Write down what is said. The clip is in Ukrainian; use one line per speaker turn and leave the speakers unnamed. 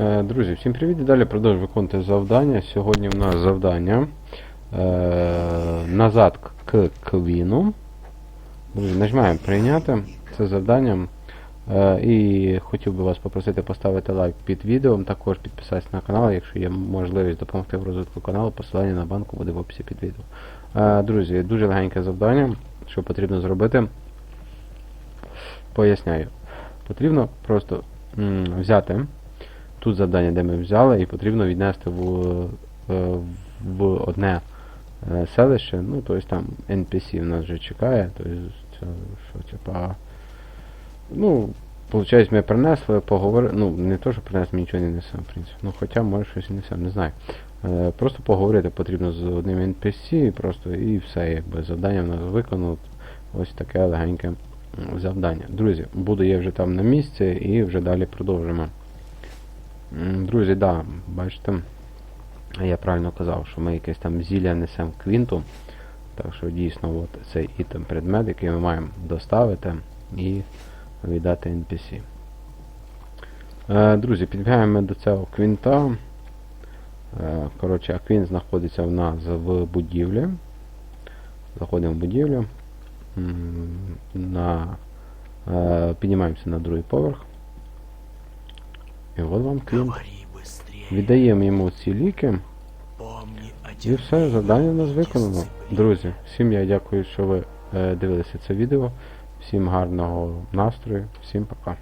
Е, Друзі, всім привіт! Далі продовжую виконувати завдання. Сьогодні в нас завдання е, назад к квіну. Друзі, нажимаємо прийняти це завдання. Е, і хотів би вас попросити поставити лайк під відео, також підписатися на канал, якщо є можливість допомогти в розвитку каналу, посилання на банку буде в описі під відео. Е, друзі, дуже легеньке завдання, що потрібно зробити. Поясняю. Потрібно просто м, взяти тут завдання, де ми взяли, і потрібно віднести в, е, в одне е, селище. Ну, тобто там NPC в нас вже чекає. Тобто, це, що, типа, ну, Получається, ми принесли, поговорили. Ну, не то, що принесли, ми нічого не несемо, в принципі. Ну, хоча, може, щось і несемо, не знаю. Е, просто поговорити потрібно з одним NPC, просто і все, якби завдання в нас виконано. Ось таке легеньке завдання. Друзі, буду я вже там на місці і вже далі продовжимо. Друзі, да, бачите, я правильно казав, що ми якесь там зілля несемо квінту. Так що дійсно от цей ітем предмет, який ми маємо доставити і віддати NPC. Е, друзі, підбігаємо до цього квінта. Е, коротше, а квінт знаходиться в нас в будівлі. Заходимо в будівлю. На, е, піднімаємося на другий поверх. І от вам квінт. Віддаємо йому ці ліки. І все, завдання у нас виконано. Друзі, всім я дякую, що ви е, дивилися це відео. Всім гарного настрою, всім пока.